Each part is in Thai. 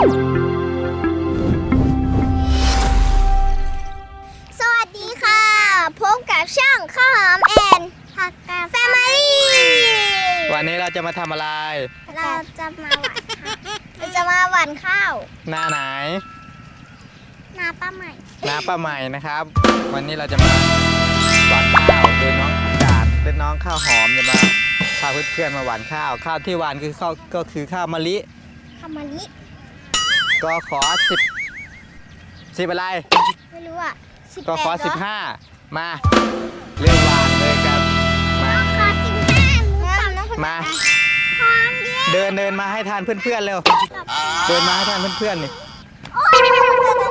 สวัสดีค่ะ พบกับช่องข้าวหอมแอนผักกาแฟมิลี่ วันนี้เราจะมาทำอะไร เราจะมาหวานข้าวเราจะมาหวานข้าว หน้าไหน นาป้าใหม่ น้าป้าใหม่นะครับ วันนี้เราจะมาหวานข้าวโดยน้องอากาศโดยน้องข้าวหอมจะมาพาเพื่อนๆมาหวานข้าว ข้าวที่หวานคือข้าวก็คือข้าวมะลิ ข้าวมะลิ ก็ขอสิบสิบอะไร ไม่รู้อะสิบก็ขอแปดสิบห้ามาเริ่มหวานเลยครับ มาขอสิบห้าหนูตอบน้องคนมาพร้อมเย้เดินเดินมาให้ทานเพื่อนๆเร็วเดินมาให้ทานเพื่อนๆนี่โอ้ยจะทำแบบนี้เลย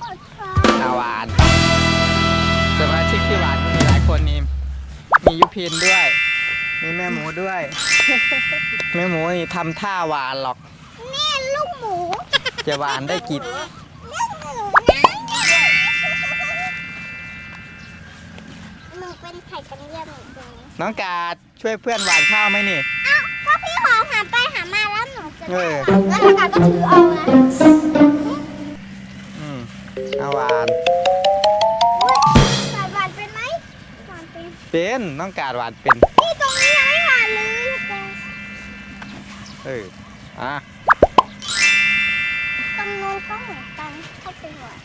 ปวดคออาหวานสมาชิกที่หวานก็มีหลายคนนี่มียุพินด้วย มีแม่หมูด้วย แม่หมูนี่ทำท่าหวานหรอก นี่ลูกหมูจะหวานได้กี่นี่หนูนะหนูเป็นไข่กันเยี่ยมหนูเป็นน้องกาดช่วยเพื่อนหวานข้าวไหมนี่ เอ้าก็พี่หอมหาไปหามาแล้วหนูจะเอได้อแล้วทางการก็ถือเอานะอืมเอาหวาน อุ๊ยสายหวานเป็นไหมหวานเป็น เป็นน้องกาดหวานเป็นนี่ตรงนี้ เอออะตรงนู้นก็เหมือนกันให้เป็นหวาน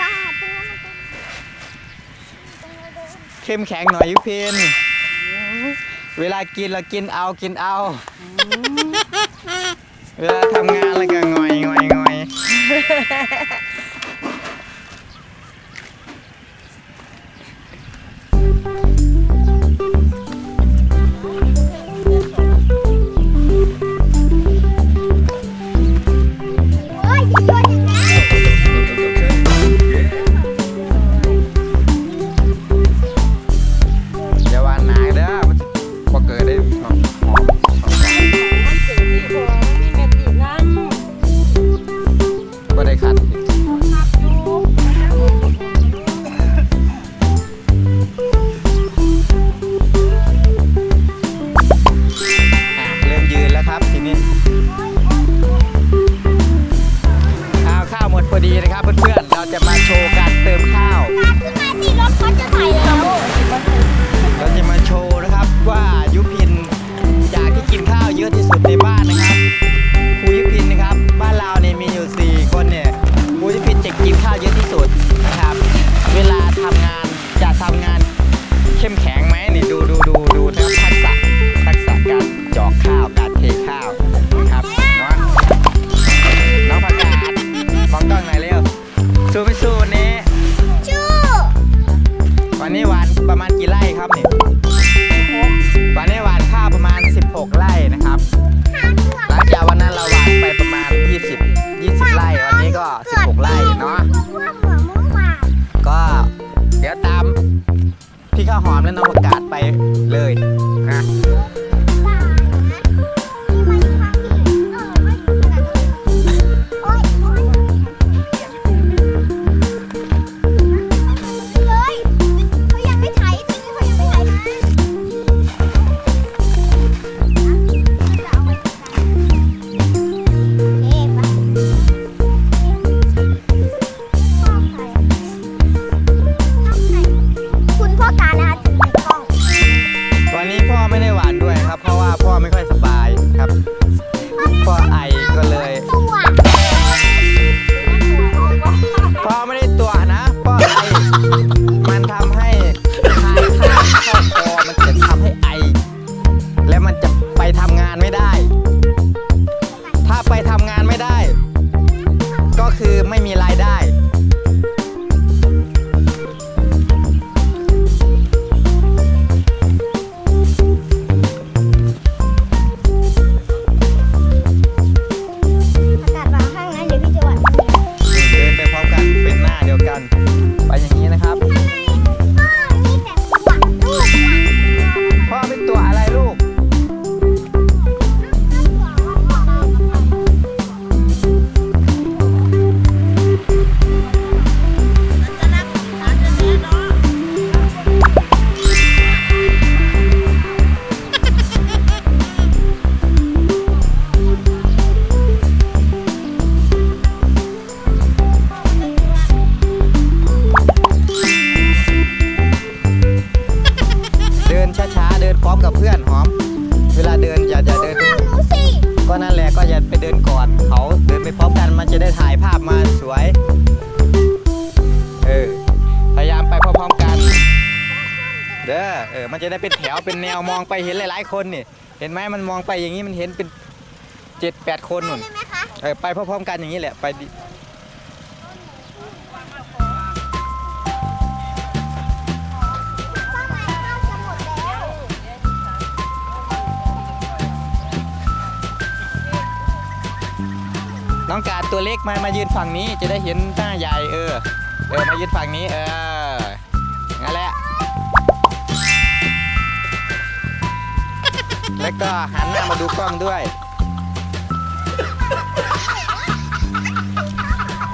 ว้าตรงนั้นมันเป็นตรงนู้นเดินเข้มแข็งหน่อยยุพิน เวลากินเรากินเอากินเอา เวลาทำงานแล้วก็งอยงอยงอย เยอะที่สุดในบ้านายๆคนนี่ เห็นไหมมันมองไปอย่างนี้มันเห็นเป็นเจ็ดแปดคนนุ่นได้ไหมคะเออไปพร้อมๆกันอย่างนี้แหละไปดิน้องกาดตัวเล็กมามายืนฝั่งนี้จะได้เห็นหน้าใหญ่เออ เออมายืนฝั่งนี้เออ แล้วก็หันหน้ามาดูกล้องด้วย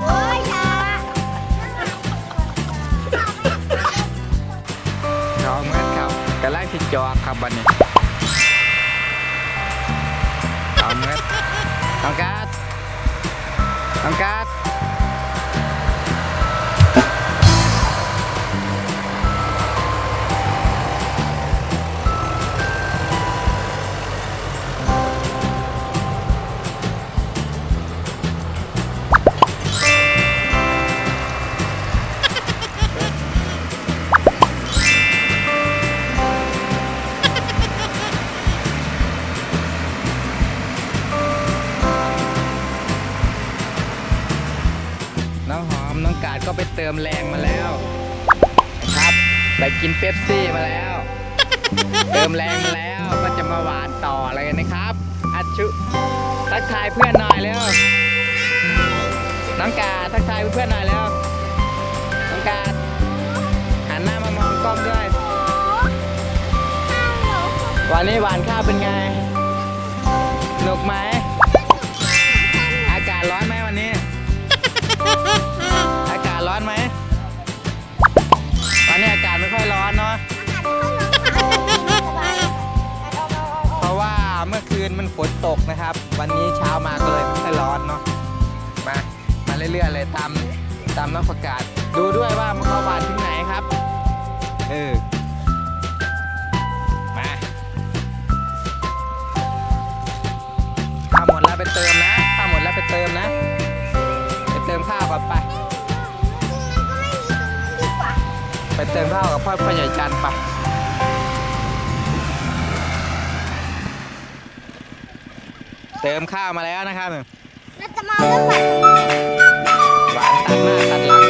โอ้ยอยาน้องเมื่อครับกระไล่ที่จอครับบันนี้น้องเมื่อน้องการ์ดน้องการ์ด เติมแรงมาแล้ว ครับ ไปกินเป๊ปซี่มาแล้ว เติมแรงมาแล้วก็จะมาหวานต่อเลยนะครับ อัชชุทักทายเพื่อนหน่อยเร็วน้องกาทักทายเพื่อนหน่อยเร็วน้องกาหันหน้ามามองกล้องด้วยวันนี้หวานข้าวเป็นไงสนุกไหมามน้องประกาศ ดูด้วยว่ามันเข้าบานถึงไหนครับ เออ มาข้าหมดแล้วไปเติมนะข้าหมดแล้วไปเติมนะ ไปเติมข้าวก่อนไป ไปเติมข้าวกับพ่อพ่อใหญ่จันไปเติมข้าวมาแล้วนะครับเราจะมาเริ่มแบบหน หน้าตัดหลัง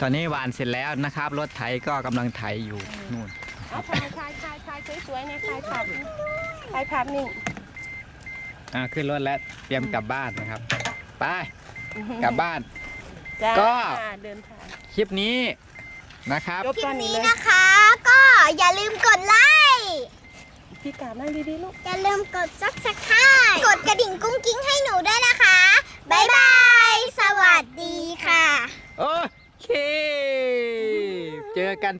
ตอนนี้หวานเสร็จแล้วนะครับ รถไถก็กำลังไถอยู่นู่น เอาถ่ายถ่ายถ่ายถ่ยสวยๆนะถ่ายภาพนี่ถ่ายภาพนิ่งอ่าขึ้นรถแล้วเตรียมกลับบ้านนะครับ ไปกลับบ้านก็ เดินทาง คลิปนี้นะครับคลิปนี้นะคะ ก็อย่าลืมกดไลค์ พี่กาไม่ดีๆลูก อย่าลืมกดซับสไครต์กดกระดิ่งกุ้งกิ้งให้หนูด้วยนะคะ บ๊ายบาย สวัสดีค่ะ เออ เค เจอกัน